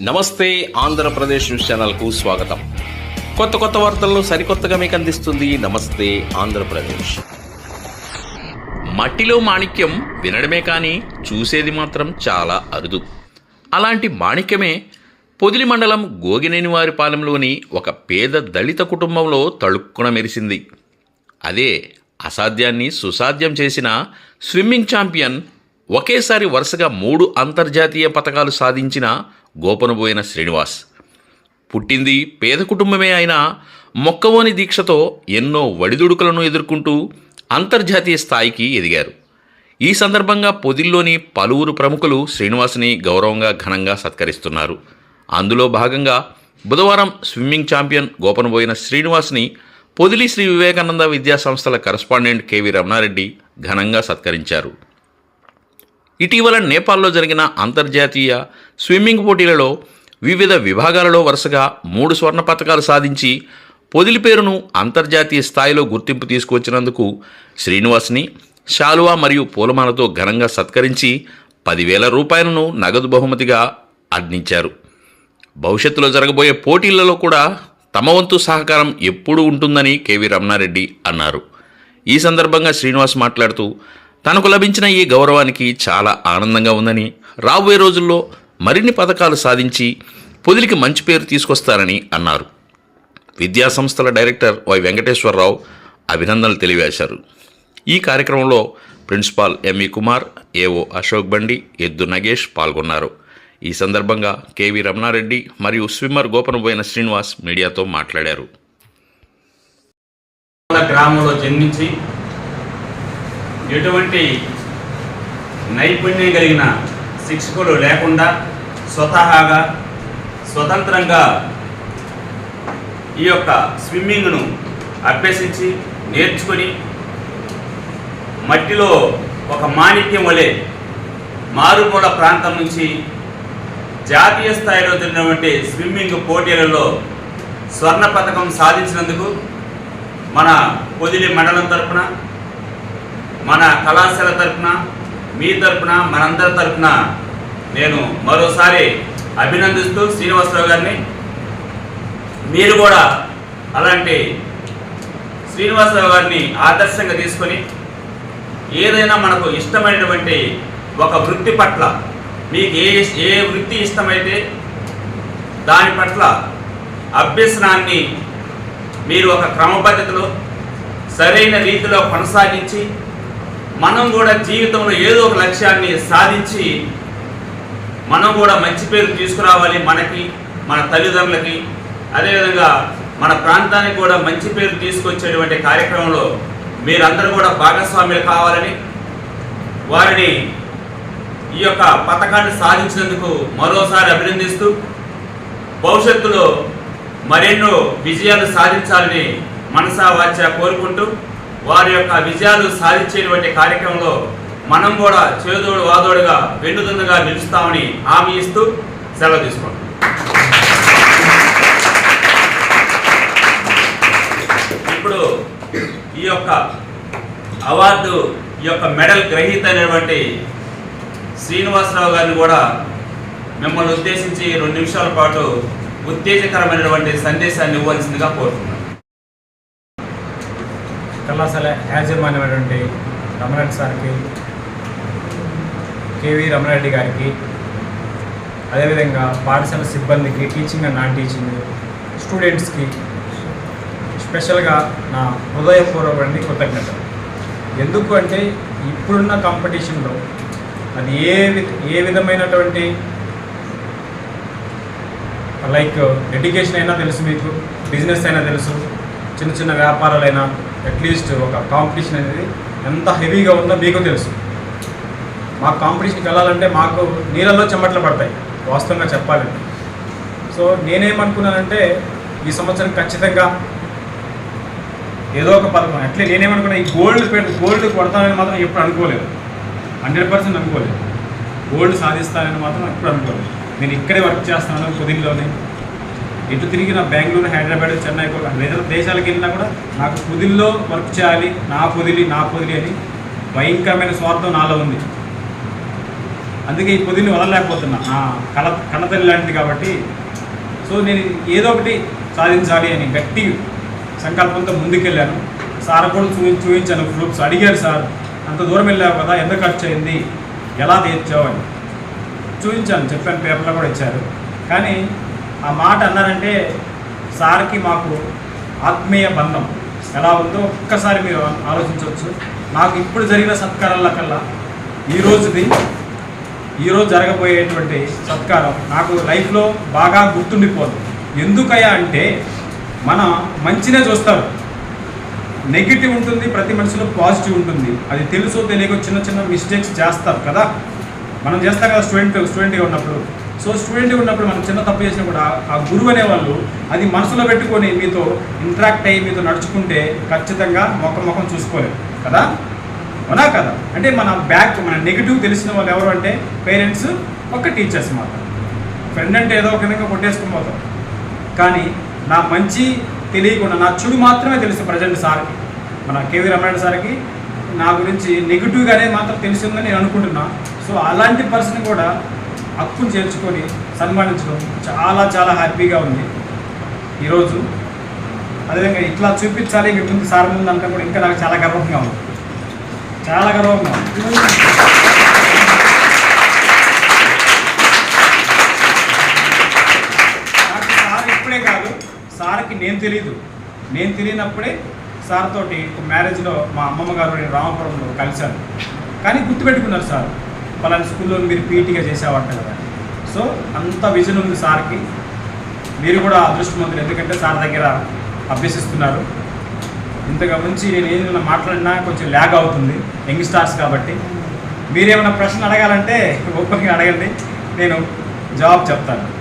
నమస్తే ఆంధ్రప్రదేశ్ న్యూస్ ఛానల్కు స్వాగతం. కొత్త కొత్త వార్తలను సరికొత్తగా మీకు అందిస్తుంది నమస్తే ఆంధ్రప్రదేశ్. మట్టిలో మాణిక్యం వినడమే కానీ చూసేది మాత్రం చాలా అరుదు. అలాంటి మాణిక్యమే పొదిలి మండలం గోగినేనివారిపాలెంలోని ఒక పేద దళిత కుటుంబంలో తళుక్కున మెరిసింది. అదే అసాధ్యాన్ని సుసాధ్యం చేసిన స్విమ్మింగ్ ఛాంపియన్ ఒకేసారి వరుసగా మూడు అంతర్జాతీయ పథకాలు సాధించిన గోపనబోయిన శ్రీనివాస్. పుట్టింది పేద కుటుంబమే అయినా మొక్కవోని దీక్షతో ఎన్నో వడిదుడుకులను ఎదుర్కొంటూ అంతర్జాతీయ స్థాయికి ఎదిగారు. ఈ సందర్భంగా పొదిల్లోని పలువురు ప్రముఖులు శ్రీనివాస్ని గౌరవంగా ఘనంగా సత్కరిస్తున్నారు. అందులో భాగంగా బుధవారం స్విమ్మింగ్ ఛాంపియన్ గోపనబోయిన శ్రీనివాస్ని పొదిలి శ్రీ వివేకానంద విద్యాసంస్థల కరస్పాండెంట్ కెవి రమణారెడ్డి ఘనంగా సత్కరించారు. ఇటీవల నేపాల్లో జరిగిన అంతర్జాతీయ స్విమ్మింగ్ పోటీలలో వివిధ విభాగాలలో వరుసగా మూడు స్వర్ణ పతకాలు సాధించి పొదిలి పేరును అంతర్జాతీయ స్థాయిలో గుర్తింపు తీసుకువచ్చినందుకు శ్రీనివాస్ని శాలువా మరియు పూలమాలతో ఘనంగా సత్కరించి పదివేల రూపాయలను నగదు బహుమతిగా అందించారు. భవిష్యత్తులో జరగబోయే పోటీలలో కూడా తమ వంతు సహకారం ఎప్పుడూ ఉంటుందని కెవి రమణారెడ్డి అన్నారు. ఈ సందర్భంగా శ్రీనివాస్ మాట్లాడుతూ తనకు లభించిన ఈ గౌరవానికి చాలా ఆనందంగా ఉందని రాబోయే రోజుల్లో మరిన్ని పథకాలు సాధించి పొదిలికి మంచి పేరు తీసుకొస్తారని అన్నారు. విద్యా సంస్థల డైరెక్టర్ వై వెంకటేశ్వరరావు అభినందనలు తెలియజేశారు. ఈ కార్యక్రమంలో principal ME Kumar AO Ashok బండి ఎద్దు నగేష్ పాల్గొన్నారు. ఈ సందర్భంగా కెవి రమణారెడ్డి మరియు స్విమ్మర్ గోపనబోయిన శ్రీనివాస్ మీడియాతో మాట్లాడారు. గ్రామంలో జన్మించి ఎటువంటి నైపుణ్యం కలిగిన శిక్షకులు లేకుండా స్వతహాగా స్వతంత్రంగా ఈ యొక్క స్విమ్మింగ్ను అభ్యసించి నేర్చుకొని మట్టిలో ఒక మాణిక్యం వలె మారుమూల ప్రాంతం నుంచి జాతీయ స్థాయిలో జరిగినటువంటి స్విమ్మింగ్ పోటీలలో స్వర్ణ పథకం సాధించినందుకు మన పొదిలి మండలం తరపున మన కళాశాల తరపున మీ తరపున మనందరి తరపున నేను మరోసారి అభినందిస్తూ శ్రీనివాసరావు గారిని. మీరు కూడా అలాంటి శ్రీనివాసరావు గారిని ఆదర్శంగా తీసుకొని ఏదైనా మనకు ఇష్టమైనటువంటి ఒక వృత్తి పట్ల మీకు ఏ ఏ వృత్తి ఇష్టమైతే దాని పట్ల అభ్యసనాన్ని మీరు ఒక క్రమపద్ధతిలో సరైన రీతిలో కొనసాగించి మనం కూడా జీవితంలో ఏదో ఒక లక్ష్యాన్ని సాధించి మనం కూడా మంచి పేరు తీసుకురావాలి మనకి మన తల్లిదండ్రులకి. అదేవిధంగా మన ప్రాంతానికి కూడా మంచి పేరు తీసుకొచ్చేటువంటి కార్యక్రమంలో మీరందరూ కూడా భాగస్వాములు కావాలని వారిని ఈ యొక్క పథకాన్ని సాధించినందుకు మరోసారి అభినందిస్తూ భవిష్యత్తులో మరెన్నో విజయాలు సాధించాలని మనసా వాచ్య కోరుకుంటూ వారి యొక్క విజయాలు సాధించేటువంటి కార్యక్రమంలో మనం కూడా చేదోడు వాదోడుగా వెన్నుదన్నుగా నిలుస్తామని హామీ ఇస్తూ సెలవు తీసుకోండి ఇప్పుడు ఈ యొక్క అవార్డు ఈ యొక్క మెడల్ గ్రహీత అయినటువంటి శ్రీనివాసరావు గారిని కూడా మిమ్మల్ని ఉద్దేశించి రెండు నిమిషాల పాటు ఉత్తేజకరమైనటువంటి సందేశాన్ని ఇవ్వాల్సిందిగా కోరుతున్నాను. కళాశాల యాజమాన్యమైనటువంటి రమణారెడ్డి సార్కి కేవీ రమణారెడ్డి గారికి అదేవిధంగా పాఠశాల సిబ్బందికి టీచింగ్ అండ్ నాన్ టీచింగ్ స్టూడెంట్స్కి స్పెషల్గా నా హృదయపూర్వకండి కృతజ్ఞత ఎందుకు అంటే ఇప్పుడున్న కాంపిటీషన్లో అది ఏ ఏ విధమైనటువంటి లైక్ ఎడ్యుకేషన్ అయినా తెలుసు మీకు బిజినెస్ అయినా తెలుసు చిన్న చిన్న వ్యాపారాలైనా అట్లీస్ట్ ఒక కాంపిటీషన్ అనేది ఎంత హెవీగా ఉందో మీకు తెలుసు. మాకు కాంపిటీషన్కి వెళ్ళాలంటే మాకు నీళ్ళలో చెమట్లు పడతాయి వాస్తవంగా చెప్పాలంటే. సో నేనేమనుకున్నానంటే ఈ సంవత్సరం ఖచ్చితంగా ఏదో ఒక పథకం అట్లే నేనేమనుకున్నా ఈ గోల్డ్ పెట్టి గోల్డ్ కొడతానని మాత్రం ఎప్పుడు అనుకోలేదు. హండ్రెడ్ పర్సెంట్ అనుకోలేదు. గోల్డ్ సాధిస్తానని మాత్రం ఎప్పుడు అనుకోలేదు. నేను ఇక్కడే వర్క్ చేస్తున్నాను కుదిరిలోనే. ఎటు తిరిగి నా బెంగళూరు హైదరాబాద్ చెన్నై కూడా వేరే దేశాలకు వెళ్ళినా కూడా నాకు కుదిల్లో వర్క్ చేయాలి నా పొదిలి నా పొదిలి అని భయంకరమైన స్వార్థం నాలో ఉంది. అందుకే ఈ పొదిని వదలలేకపోతున్నా. కళ కళతల్లి లాంటిది కాబట్టి. సో నేను ఏదో ఒకటి సాధించాలి అని గట్టి సంకల్పంతో ముందుకెళ్ళాను. సార్ కూడా చూ చూపించాను గ్రూప్స్. అడిగారు సార్ అంత దూరం వెళ్ళావు కదా ఎంత ఖర్చు అయింది? ఎలా తీర్చావు? అని. చూపించాను చెప్పాను పేపర్లో కూడా ఇచ్చారు. కానీ ఆ మాట అన్నారంటే సార్కి మాకు ఆత్మీయ బంధం. ఎలా ఉందో ఒక్కసారి మీరు ఆలోచించవచ్చు. నాకు ఇప్పుడు జరిగిన సత్కారాల కల్లా ఈరోజుది ఈరోజు జరగబోయేటువంటి సత్కారం నాకు లైఫ్లో బాగా గుర్తుండిపోదు. ఎందుకయ్యా అంటే మన మంచినే చూస్తారు. నెగిటివ్ ఉంటుంది ప్రతి మనిషిలో పాజిటివ్ ఉంటుంది. అది తెలుసో తెలియక చిన్న చిన్న మిస్టేక్స్ చేస్తారు కదా. మనం చేస్తాం కదా స్టూడెంట్ స్టూడెంట్గా ఉన్నప్పుడు. సో స్టూడెంట్ ఉన్నప్పుడు మనం చిన్న తప్పు చేసినా కూడా ఆ గురువు అనేవాళ్ళు అది మనసులో పెట్టుకొని మీతో ఇంటరాక్ట్ అయ్యి మీతో నడుచుకుంటే ఖచ్చితంగా ముఖం ముఖం చూసుకోలేరు కదా? అవునా కదా? అంటే మన బ్యాక్ మన నెగిటివ్ తెలిసిన వాళ్ళు ఎవరు అంటే పేరెంట్స్ ఒక టీచర్స్ మాట ఫ్రెండ్ అంటే ఏదో ఒక విధంగా కొట్టేసుకుని పోతాం. కానీ నా మంచి తెలియకుండా నా చెడు మాత్రమే తెలుసు ప్రజెంట్ సార్కి. మన కేవీ రమణ సార్కి నా గురించి నెగిటివ్గానే మాత్రం తెలిసిందని నేను అనుకుంటున్నా. సో అలాంటి పర్సన్ కూడా హక్కును చేర్చుకొని సన్మానించడం చాలా చాలా హ్యాపీగా ఉంది. ఈరోజు అదేవిధంగా ఇట్లా చూపించాలి మీ ముందు సార్ ముందు అంటే కూడా ఇంకా నాకు చాలా గర్వంగా ఉంది. చాలా గర్వంగా ఉంది. నాకు సార్ ఇప్పుడే కాదు సార్కి నేను తెలియదు నేను తెలియనప్పుడే సార్ తోటి మ్యారేజ్లో మా అమ్మమ్మ గారు నేను రామపురంలో కలిశాను. కానీ గుర్తుపెట్టుకున్నారు సార్. పలానా స్కూల్లో మీరు పీటీగా చేసేవాట కదా. సో అంత విజన్ ఉంది సార్కి. మీరు కూడా అదృష్టవంతులు ఎందుకంటే సార్ దగ్గర అభ్యసిస్తున్నారు. ఇంతగా ఉంచి నేను ఏదైనా మాట్లాడినా కొంచెం ల్యాగ్ అవుతుంది యంగ్ స్టార్స్ కాబట్టి. మీరేమైనా ప్రశ్న అడగాలంటే ఓపెన్గా అడగండి. నేను జవాబు చెప్తాను.